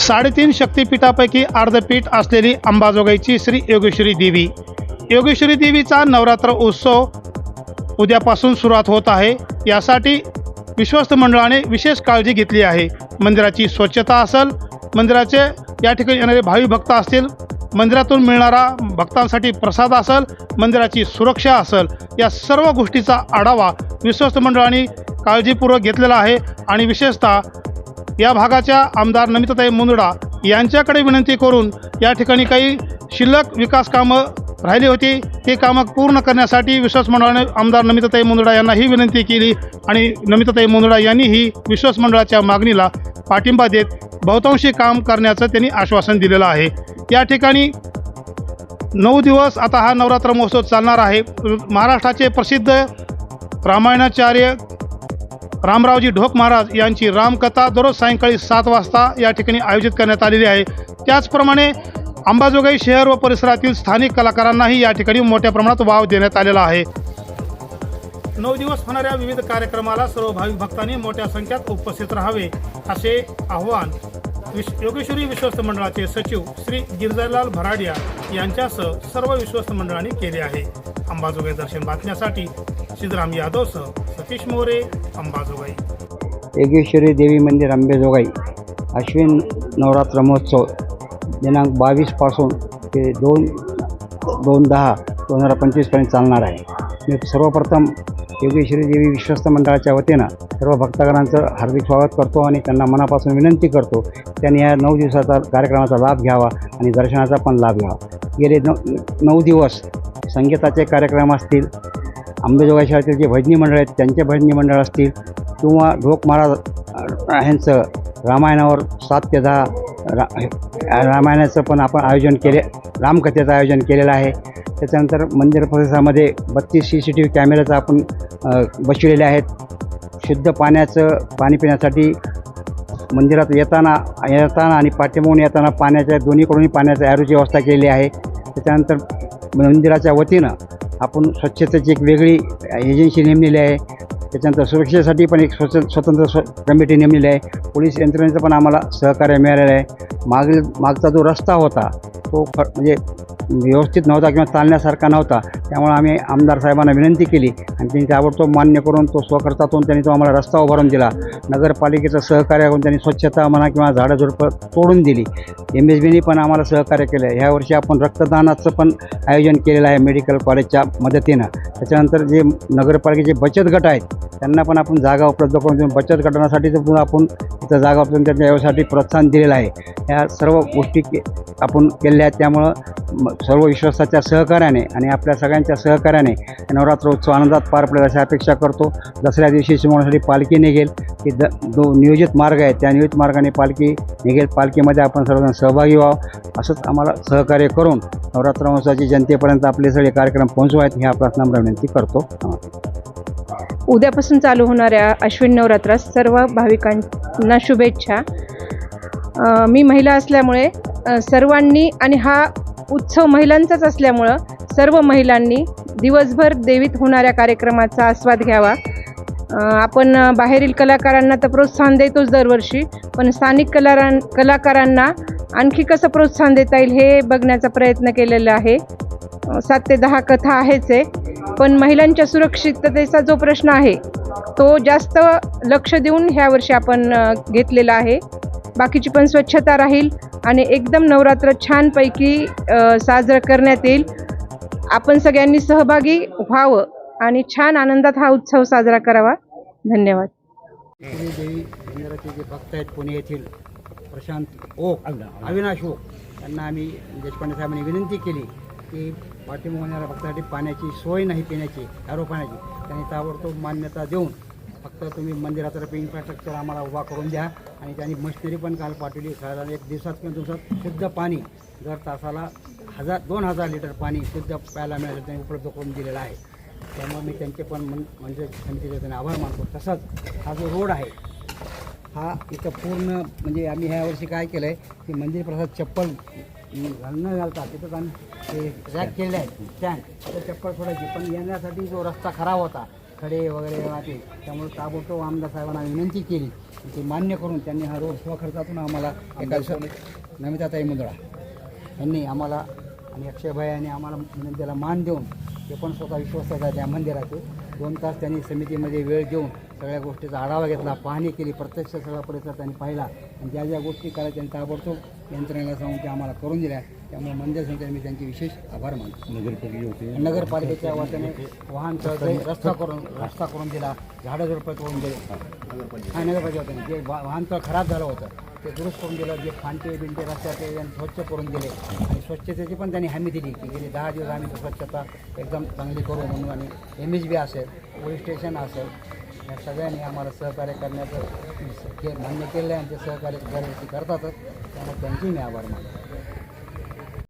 साडेतीन शक्तिपीठापैकी अर्धपीठ असलेली अंबाजोगाईची श्री योगेश्वरी देवी. योगेश्वरी देवीचा नवरात्र उत्सव उद्यापासून सुरुवात होत आहे. यासाठी विश्वस्त मंडळाने विशेष काळजी घेतली आहे. मंदिराची स्वच्छता असेल मंदिराचे या ठिकाणी येणारे भावी भक्त असतील मंदिरातून मिळणारा भक्तांसाठी प्रसाद असेल मंदिराची सुरक्षा असेल या सर्व गोष्टीचा आढावा विश्वस्त मंडळाने काळजीपूर्वक घेतलेला आहे. आणि विशेषतः या भागाच्या आमदार नमिताताई मुंदडा यांच्याकडे विनंती करून या ठिकाणी काही शिल्लक विकास कामं राहिली होती. ती कामं पूर्ण करण्यासाठी विश्वास मंडळाने आमदार नमिताताई मुंदडा यांना ही विनंती केली आणि नमिताताई मुंदडा यांनीही विश्वास मंडळाच्या मागणीला पाठिंबा देत बहुतांशी काम करण्याचं त्यांनी आश्वासन दिलेलं आहे. या ठिकाणी नऊ दिवस आता हा नवरात्र महोत्सव चालणार आहे. महाराष्ट्राचे प्रसिद्ध रामायणाचार्य रामरावजी ढोक महाराज यांची रामकथा दररोज सायंकाळी सात वाजता या ठिकाणी आयोजित करण्यात आलेली आहे. त्याचप्रमाणे अंबाजोगाई शहर व परिसरातील स्थानिक कलाकारांनाही या ठिकाणी मोठ्या प्रमाणात वाव देण्यात आलेला आहे. नऊ दिवस होणाऱ्या विविध कार्यक्रमाला सर्व भाविक भक्तांनी मोठ्या संख्येत उपस्थित राहावे असे आव्हान विश योगेश्वरी विश्वस्त मंडळाचे सचिव श्री गिरजालाल भराडिया यांच्यासह सर्व विश्वस्त मंडळांनी केले आहे. अंबाजोगाई दर्शन बातम्यासाठी सिद्धराम यादवसह सतीश मोरे अंबाजोगाई. योगेश्वरी देवी मंदिर अंबेजोगाई अश्विन नवरात्र महोत्सव. दिनांक बावीसपासून ते दोन दोन दहा दोन हजार पंचवीसपर्यंत चालणार आहे. मी सर्वप्रथम योगेश्वरी देवी विश्वस्त मंडळाच्या वतीनं सर्व भक्तगणांचं हार्दिक स्वागत करतो आणि त्यांना मनापासून विनंती करतो त्यांनी या नऊ दिवसाचा कार्यक्रमाचा लाभ घ्यावा आणि दर्शनाचा पण लाभ घ्यावा. गेले नऊ नऊ दिवस संगीताचे कार्यक्रम असतील अंबेजोगाई शहरातील जे भजनी मंडळ आहेत त्यांचे भजनी मंडळ असतील किंवा ढोक महाराज ह्यांचं रामायणावर सात ते दहा रा रामायणाचं पण आपण आयोजन केले रामकथेचं आयोजन केलेलं आहे. त्याच्यानंतर मंदिर परिसरामध्ये बत्तीस सी सी टी व्ही कॅमेऱ्याचं आपण बसविलेले आहेत. शुद्ध पाण्याचं पाणी पिण्यासाठी मंदिरात येताना येताना आणि पाठीमागून येताना पाण्याच्या दोन्हीकडूनही पाण्याच्या ॲरोची व्यवस्था केलेली आहे. त्याच्यानंतर मंदिराच्या वतीनं आपण स्वच्छतेची एक वेगळी एजन्सी नेमलेली आहे. त्याच्यानंतर सुरक्षेसाठी पण एक स्वच्छ स्वतंत्र स्व कमिटी नेमलेली आहे. पोलीस यंत्रणेचं पण आम्हाला सहकार्य मिळालेलं आहे. मागील मागचा जो रस्ता होता तो ख म्हणजे व्यवस्थित नव्हता किंवा चालण्यासारखा नव्हता. त्यामुळे आम्ही आमदार साहेबांना विनंती केली आणि त्यांनी ताबडतोब मान्य करून तो स्वखर्चातून त्यांनी तो आम्हाला रस्ता उभारून दिला. नगरपालिकेचं सहकार्य करून त्यांनी स्वच्छता म्हणा किंवा झाडं झुडपं तोडून दिली. एम एस बीने पण आम्हाला सहकार्य केलं. आहे ह्या वर्षी आपण रक्तदानाचं पण आयोजन केलेलं आहे मेडिकल कॉलेजच्या मदतीनं. त्याच्यानंतर जे नगरपालिकेचे बचत गट आहेत त्यांना पण आपण जागा उपलब्ध करून देऊन बचत गटासाठी पण आपण तिथं जागा उपलब्ध त्यांच्या व्यवसायासाठी प्रोत्साहन दिलेलं आहे. ह्या सर्व गोष्टी के आपण केलेल्या आहेत. त्यामुळं सर्व विश्वासाच्या सहकार्याने आणि आपल्या सगळ्यांच्या सहकार्याने नवरात्र उत्सव आनंदात पार पडेल अशी अपेक्षा करतो. दसऱ्या दिवशी शिमोण्यासाठी पालखी निघेल. की द जो नियोजित मार्ग आहे त्या नियोजित मार्गाने पालखी निघेल. पालखीमध्ये आपण सर्वजण सहभागी व्हावं. असंच आम्हाला सहकार्य करून नवरात्र महोत्सवाची जनतेपर्यंत आपले सगळे कार्यक्रम पोहोचवायत हे आपल्यास नम्र विनंती करतो. उद्यापासून चालू होणाऱ्या अश्विन नवरात्रात सर्व भाविकांना शुभेच्छा. मी महिला असल्यामुळे सर्वांनी आणि हा उत्सव महिलांचाच असल्यामुळं सर्व महिलांनी दिवसभर देवीत होणाऱ्या कार्यक्रमाचा आस्वाद घ्यावा. आपण बाहेरील कलाकारांना तर प्रोत्साहन देतोच दरवर्षी पण स्थानिक कलारां कलाकारांना आणखी कसं प्रोत्साहन देता येईल हे बघण्याचा प्रयत्न केलेला आहे. सात ते दहा कथा आहेच आहे पण महिलांच्या सुरक्षिततेचा जो प्रश्न आहे तो जास्त लक्ष देऊन ह्या वर्षी आपण घेतलेला आहे. बाकीची पण स्वच्छता राहील आणि एकदम नवरात्र छानपैकी साजरं करण्यात येईल. आपण सगळ्यांनी सहभागी व्हावं आणि छान आनंदात हा उत्सव साजरा करावा. धन्यवाद. देवी जे भक्त आहेत पुणे येथील प्रशांत ओक अविनाश ओक त्यांना आम्ही देशपांडे साहेबांनी विनंती केली की पाठिंबा होणाऱ्या भक्तासाठी पाण्याची सोय नाही पिण्याची आरो पाण्याची. त्यांनी ताबडतोब मान्यता देऊन फक्त तुम्ही मंदिरातर्फे इन्फ्रास्ट्रक्चर आम्हाला उभा करून द्या. आणि त्यांनी मशिनरी पण काल पाठवली. खायला एक दिवसात किंवा दिवसात शुद्ध पाणी दर तासाला हजार दोन हजार लिटर पाणी शुद्ध प्यायला मिळालं त्यांनी उपलब्ध करून दिलेलं आहे. त्यामुळे मी त्यांचे पण मन म्हणजे समितीचे त्यांना आभार मानतो. तसंच हा जो रोड आहे हा इथं पूर्ण म्हणजे आम्ही ह्या वर्षी काय केलं आहे की मंदिर प्रसाद चप्पल घाल- न घालता तिथंच आम्ही ते रॅक केले आहेत स्टँड तर चप्पल सोडायची. पण येण्यासाठी जो रस्ता खराब होता खडे वगैरे राहते. त्यामुळे ताबडतोब आमदार साहेबांना विनंती केली. ते मान्य करून त्यांनी हा रोड स्वखर्चातून आम्हाला एका नमिताताई मुंदळा यांनी आम्हाला आणि अक्षयभाई यांनी आम्हाला विनंतीला मान देऊन ते पण स्वतः विश्वासात आहे त्या मंदिराचे. दोन तास त्यांनी समितीमध्ये वेळ देऊन सगळ्या गोष्टीचा आढावा घेतला पाहणी केली प्रत्यक्ष सगळा परिसर त्यांनी पाहिला. आणि ज्या ज्या गोष्टी करायच्या त्यांनी ताबडतोब यंत्रणेला सांगून त्या आम्हाला करून दिल्या. त्यामुळे मंदिर समितीने मी त्यांचे विशेष आभार मानतो. नगरपालिकेच्या वतीने वाहन चळवळी रस्ता करून रस्ता करून दिला झाडं झुडपं करून दिले. हा नगरपालिका जे वा- वाहनतळ खराब झालं होतं. ते दुरुस्त करून दिलं जे फांटे बिंटे रस्त्याचे त्यांनी स्वच्छ करून दिले. आणि स्वच्छतेची पण त्यांनी हमी दिली की गेली दहा दिवस आम्ही स्वच्छता एकदम चांगली करू म्हणून. आणि एम एच बी असेल पोलीस स्टेशन असेल या सगळ्यांनी आम्हाला सहकार्य करण्याचं मान्य केलं आहे आणि ते सहकार्य दरवर्षी करतातच त्यामुळे त्यांचेही मी आभार मानतो.